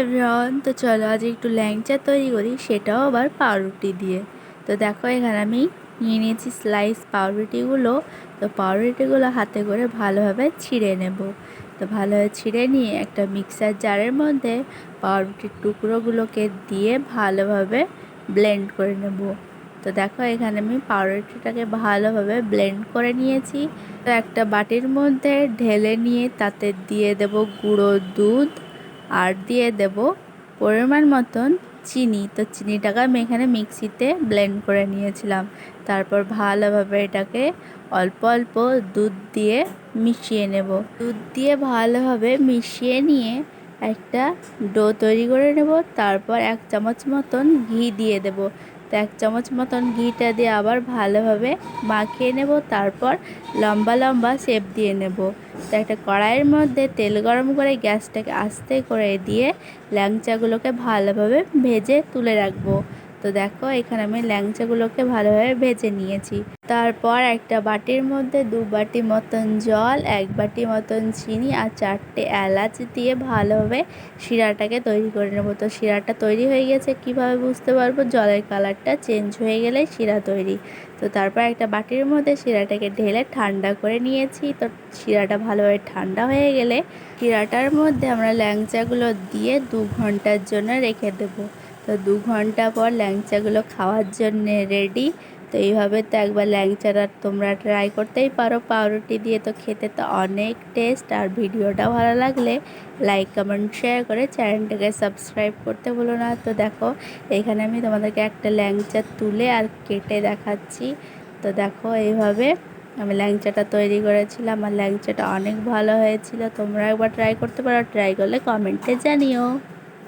Everyone তো চলো, আজ একটু ল্যাংচা তৈরি করি, সেটাও আবার পাউরুটি দিয়ে। তো দেখো, এখানে আমি নিয়ে নিয়েছি স্লাইস পাউরুটিগুলো। তো পাউরুটিগুলো হাতে করে ভালোভাবে ছিঁড়ে নেব। তো ভালোভাবে ছিঁড়ে নিয়ে একটা মিক্সার জারের মধ্যে পাউরুটির টুকরোগুলোকে দিয়ে ভালোভাবে ব্লেন্ড করে নেব। তো দেখো, এখানে আমি পাউরুটিটাকে ভালোভাবে ব্লেন্ড করে নিয়েছি। তো একটা বাটির মধ্যে ঢেলে নিয়ে তাতে দিয়ে দেব গুঁড়ো দুধ। আর দিয়ে দেব পরিমাণ মতন চিনি। তো চিনিটাকে আমি এখানে মিক্সিতে ব্লেন্ড করে নিয়েছিলাম। তারপর ভালোভাবে এটাকে অল্প অল্প দুধ দিয়ে মিশিয়ে নেব। দুধ দিয়ে ভালোভাবে মিশিয়ে নিয়ে একটা ডো তৈরি করে নেব, তারপর এক চামচ মতন ঘি দিয়ে দেব। তো এক চামচ মতন ঘিটা দিয়ে আবার ভালোভাবে মাখিয়ে নেব, তারপর লম্বা লম্বা শেপ দিয়ে নেব। তো একটা কড়াইয়ের মধ্যে তেল গরম করে গ্যাসটাকে আস্তে করে দিয়ে ল্যাংচাগুলোকে ভালোভাবে ভেজে তুলে রাখব। তো দেখো, এখানে আমি ল্যাংচাগুলোকে ভালোভাবে ভেজে নিয়েছি। তারপর একটা বাটির মধ্যে দু বাটি মতন জল, এক বাটি মতন চিনি আর চারটে এলাচ দিয়ে ভালোভাবে শিরাটাকে তৈরি করে নেব। তো শিরাটা তৈরি হয়ে গেছে, কীভাবে বুঝতে পারব? জলের কালারটা চেঞ্জ হয়ে গেলে শিরা তৈরি। তো তারপর একটা বাটির মধ্যে শিরাটাকে ঢেলে ঠান্ডা করে নিয়েছি। তো শিরাটা ভালোভাবে ঠান্ডা হয়ে গেলে শিরাটার মধ্যে আমরা ল্যাংচাগুলো দিয়ে দু ঘণ্টার জন্য রেখে দেবো। তো দু ঘণ্টা পর ল্যাংচাগুলো খাওয়ার জন্যে রেডি তো এইভাবে তো একবার ল্যাংচাটা তোমরা ট্রাই করতেই পারো। পাউরুটি দিয়ে তো খেতে তো অনেক টেস্ট আর ভিডিওটা ভালো লাগলে লাইক কমেন্ট শেয়ার করে চ্যানেলটাকে সাবস্ক্রাইব করতে ভুলো না। তো দেখো, এখানে আমি তোমাদেরকে একটা ল্যাংচা তুলে আর কেটে দেখাচ্ছি। তো দেখো, এইভাবে আমি ল্যাংচাটা তৈরি করেছিলাম। আর ল্যাংচাটা অনেক ভালো হয়েছিল। তোমরা একবার ট্রাই করতে পারো। ট্রাই করলে কমেন্টে জানিও।